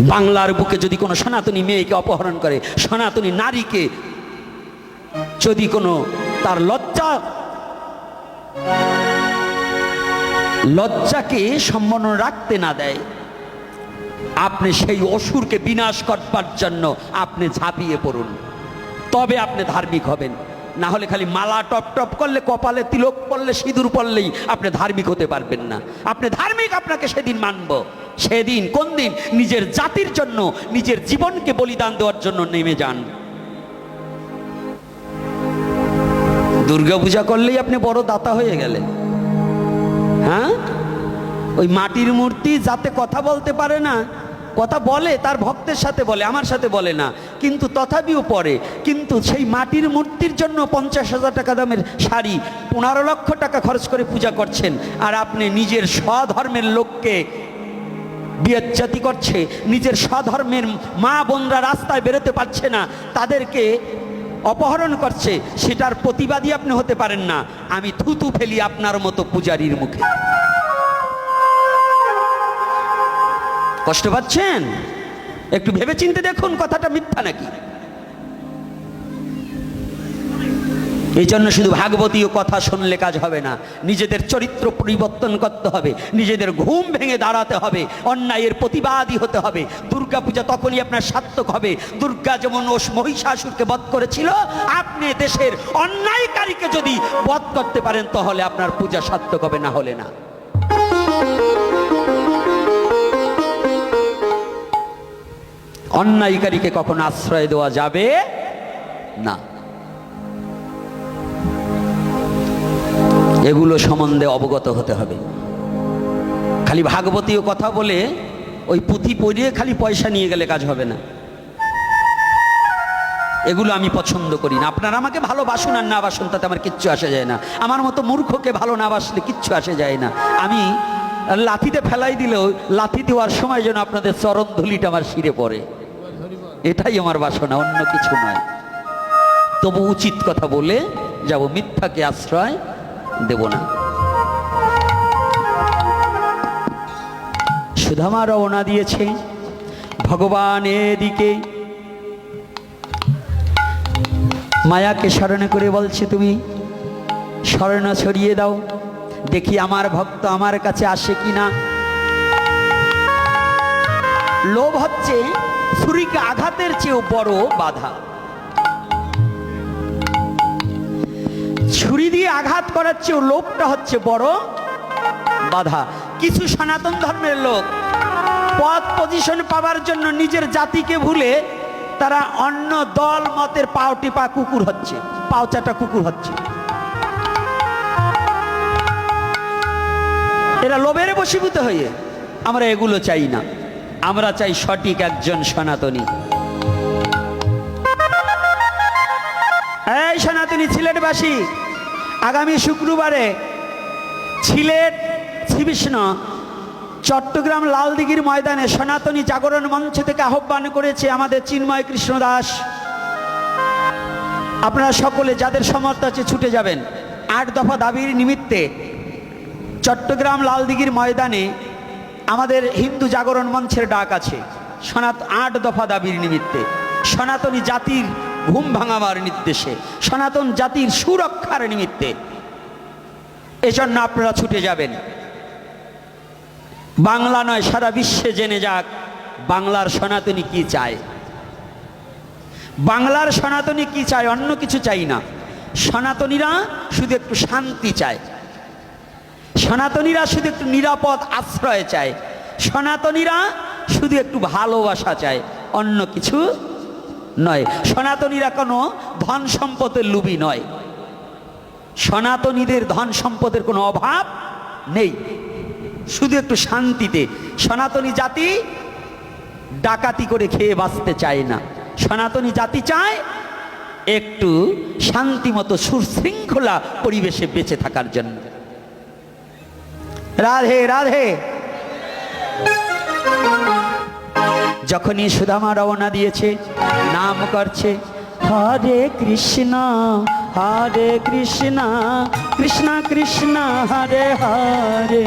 বাংলার বুকে যদি কোনো সনাতনী মেয়েকে অপহরণ করে, সনাতনী নারীকে যদি কোনো তার লজ্জা, লজ্জাকে সম্মান রাখতে না দেয়, আপনি সেই অসুরকে বিনাশ করবার জন্য আপনি ঝাঁপিয়ে পড়ুন। তবে আপনি ধার্মিক হবেন। না হলে খালি মালা টপ টপ করলে, কপালে তিলক পড়লে সিঁদুর পড়লেই আপনি ধার্মিক হতে পারবেন না। আপনি ধার্মিক, আপনাকে সেদিন মানব। সেদিন, কোন দিন? নিজের জাতির জন্য, নিজের জীবনকে বলিদান দেওয়ার জন্য নেমে যান। দুর্গা পূজা করলেই আপনি বড় দাতা হয়ে গেলেন। হ্যাঁ? ওই মাটির মূর্তি যাতে কথা বলতে পারে না কথা বলে, তার ভক্তের সাথে বলে, আমার সাথে বলে না। কিন্তু তথাপিও পরে কিন্তু সেই মাটির মূর্তির জন্য পঞ্চাশ হাজার টাকা দামের শাড়ি, পনেরো লক্ষ টাকা খরচ করে পূজা করছেন, আর আপনি নিজের স্বধর্মের লোককে বিয়জ্জাতি করছে, নিজের স্বধর্মের মা বোনরা রাস্তায় বেরোতে পারছে না, তাদেরকে অপহরণ করছে, সেটার প্রতিবাদী আপনি হতে পারেন না। আমি থুতু ফেলি আপনার মতো পূজারীর মুখে। কষ্ট পাচ্ছেন? একটু ভেবে চিনতে দেখুন, কথাটা মিথ্যা নাকি? এই জন্য শুধু ভাগবতীয় কথা শুনলে কাজ হবে না। নিজেদের চরিত্র পরিবর্তন করতে হবে। নিজেদের ঘুম ভেঙে দাঁড়াতে হবে। অন্যায়ের প্রতিবাদী হতে হবে। দুর্গা পূজা তখনই আপনার সার্থক হবে। দুর্গা যেমন ওস মহিষাসুরকে বধ করেছিল, আপনি দেশের অন্যায়কারীকে যদি বধ করতে পারেন, তাহলে আপনার পূজা সার্থক হবে, না হলে না। অন্যায়কারীকে কখনো আশ্রয় দেওয়া যাবে না। এগুলো সম্বন্ধে অবগত হতে হবে। খালি ভাগবতীয় কথা বলে ওই পুঁথি পড়িয়ে খালি পয়সা নিয়ে গেলে কাজ হবে না। এগুলো আমি পছন্দ করি না। আপনারা আমাকে ভালোবাসুন আর না বাসুন, তাতে আমার কিচ্ছু আসে যায় না। আমার মতো মূর্খকে ভালো না বাসলে কিচ্ছু আসে যায় না। আমি লাথিতে ফেলাই দিলেও, লাথি দেওয়ার সময় যেন আপনাদের চরণ ধুলিটা আমার শিরে পড়ে। এটাই আমার বাসনা, অন্য কিছু নয়। তবু উচিত কথা বলে যাব, মিথ্যাকে আশ্রয় দেব না। সুধামা রওনা দিয়েছে, ভগবান এদিকে। মায়াকে স্মরণে করে বলছে, তুমি স্মরণ ছড়িয়ে দাও, দেখি আমার ভক্ত আমার কাছে আসে কি না লোভ হচ্ছে ছুরিকে আঘাতের চেয়েও বড় বাধা। ছুরি দিয়ে আঘাত করার চেয়েও লোভটা হচ্ছে বড় বাধা। কিছু সনাতন ধর্মের লোক পদ পজিশন পাওয়ার জন্য নিজের জাতিকে ভুলে তারা অন্য দল, মতের পাও টিপা কুকুর হচ্ছে পাওচাটা কুকুর হচ্ছে। এরা লোভের বশীভূত হয়ে আমরা এগুলো চাই না। আমরা চাই সঠিক একজন সনাতনী। এই সনাতনী সিলেটবাসী আগামী শুক্রবারে সিলেট শ্রীকৃষ্ণ চট্টগ্রাম লালদিঘির ময়দানে সনাতনী জাগরণ মঞ্চ থেকে আহ্বান করেছে আমাদের চিন্ময় কৃষ্ণ দাস। আপনারা সকলে যাদের সমর্থ আছে ছুটে যাবেন। আট দফা দাবির নিমিত্তে চট্টগ্রাম লালদিঘির ময়দানে আমাদের হিন্দু জাগরণ মঞ্চের ডাক আছে, সনাত আট দফা দাবির নিমিত্তে। সনাতনী জাতির ঘুম ভাঙাবার নির্দেশে, সনাতন জাতির সুরক্ষার নিমিত্তে। এজন্য আপনারা ছুটে যাবেন। বাংলা নয়, সারা বিশ্বে জেনে যাক বাংলার সনাতনী কি চায়। বাংলার সনাতনী কি চায়, অন্য কিছু চাই না। সনাতনীরা শুধু একটু শান্তি চায়। সনাতনীরা শুধু একটু নিরাপদ আশ্রয় চায়, সনাতনীরা শুধু একটু ভালোবাসা চায়, অন্য কিছু নয়। সনাতনীরা কোনো ধন সম্পদের লুবি নয়। সনাতনীদের ধন সম্পদের কোনো অভাব নেই। শুধু একটু শান্তিতে। সনাতনী জাতি ডাকাতি করে খেয়ে বাঁচতে চায় না। সনাতনী জাতি চায় একটু শান্তিমতো সুশৃঙ্খলা পরিবেশে বেঁচে থাকার জন্য। রাধে রাধে। যখনই সুদামা রওনা দিয়েছে, নাম করছে, হরে কৃষ্ণ হরে কৃষ্ণ কৃষ্ণ কৃষ্ণ, হরে হরে।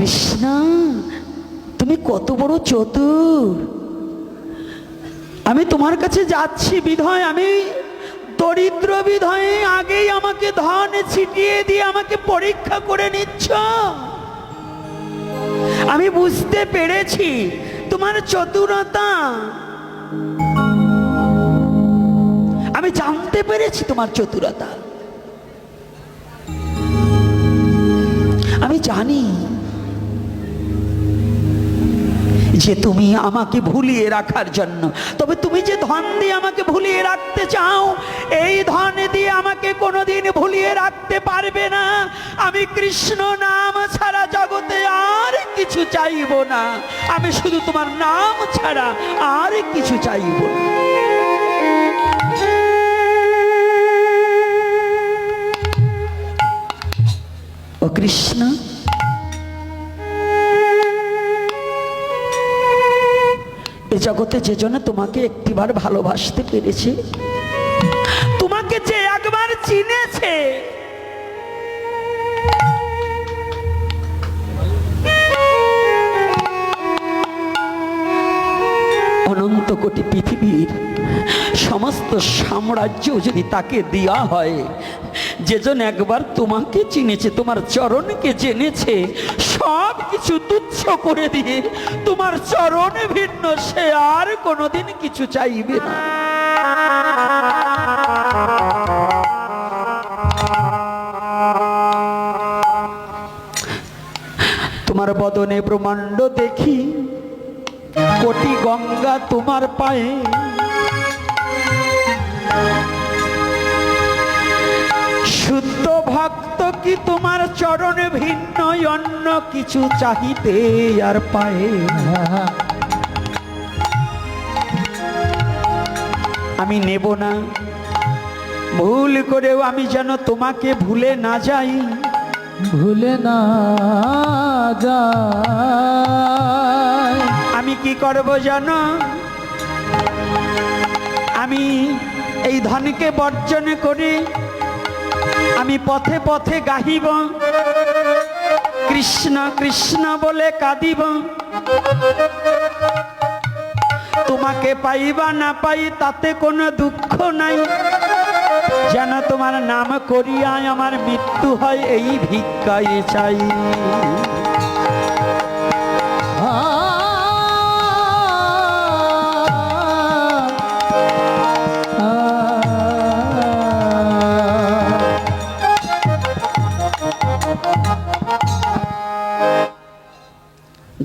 কৃষ্ণ, তুমি কত বড় চতুর। আমি তোমার কাছে যাচ্ছি বিধয়, আমি দরিদ্র বিধয়ে, আগেই আমাকে ধন ছিটিয়ে দিয়ে আমাকে পরীক্ষা করে নিচ্ছ। আমি বুঝতে পেরেছি তোমার চতুরতা। আমি জানতে পেরেছি তোমার চতুরতা। আমি জানি যে তুমি আমাকে ভুলিয়ে রাখার জন্য। তবে তুমি যে ধন দিয়ে আমাকে ভুলিয়ে রাখতে চাও, এই ধন দিয়ে আমাকে কোনোদিন ভুলিয়ে রাখতে পারবে না। আমি কৃষ্ণ নাম ছাড়া জগতে আর কিছু চাইব না। আমি শুধু তোমার নাম ছাড়া আর কিছু চাইব না। ও কৃষ্ণ জগতে যে জন্য তোমাকে একটিবার ভালোবাসতে পেরেছে। তোমাকে যে একবার চিনেছে। অনন্ত কোটি পৃথিবীর সমস্ত সাম্রাজ্য যদি তাকে দেওয়া হয় যেজন একবার তোমাকে চিনেছে, তোমার চরণকে জেনেছে সব কিছু তুচ্ছ করে দিয়ে তোমার চরণে ভিন্ন সে আর কোনোদিন কিছু চাইবে না। তোমার বদনে ব্রহ্মাণ্ড দেখি, কোটি গঙ্গা তোমার পায়ে। কি তোমার চরণে ভিন্ন অন্য কিছু চাহিতে আর পায়ে আমি নেব না। ভুল করেও আমি যেন তোমাকে ভুলে না যাই। ভুলে না যায় আমি কি করব জানো? আমি এই ধনকে বর্জন করে আমি পথে পথে গাহিব। কৃষ্ণ কৃষ্ণ বলে কাঁদিব। তোমাকে পাইবা না পাই, তাতে কোনো দুঃখ নাই। যেন তোমার নাম করিয়ায় আমার মৃত্যু হয়, এই ভিক্ষায় চাই।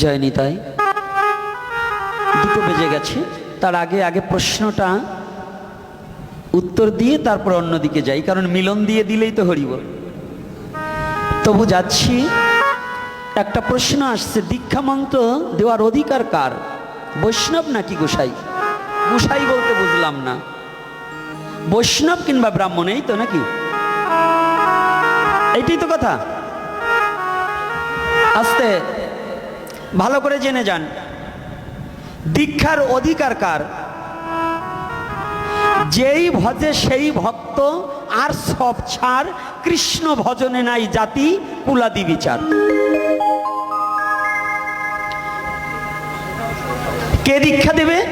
জয় নিতাই দুটো বেজে গেছে। তার আগে আগে প্রশ্নটা উত্তর দিয়ে তারপর অন্যদিকে যাই, কারণ মিলন দিয়ে দিলেই তো হরিব তবু যাচ্ছি। একটা প্রশ্ন আসছে, দীক্ষা মন্ত্র দেওয়ার অধিকার কার? বৈষ্ণব নাকি গোসাই? গোসাই বলতে বুঝলাম না। বৈষ্ণব কিংবা ব্রাহ্মণ এই তো নাকি? এইটাই তো কথা। আস্তে ভালো করে জেনে যান। দীক্ষার অধিকার কার? যেই ভজে সেই ভক্ত, আর সব ছাড় কৃষ্ণ ভজনে নাই জাতি, কুলাদি বিচার। কে দীক্ষা দেবে?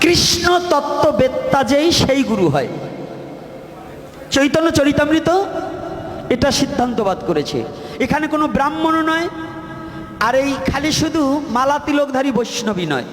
কৃষ্ণ তত্ত্ববেত্তা যেই, সেই গুরু হয়। চৈতন্য চরিতামৃত, এটা সিদ্ধান্তবাদ করেছে। এখানে কোনো ব্রাহ্মণ নয় আর এই খালি শুধু মালা তিলকধারী বৈষ্ণবী নয়।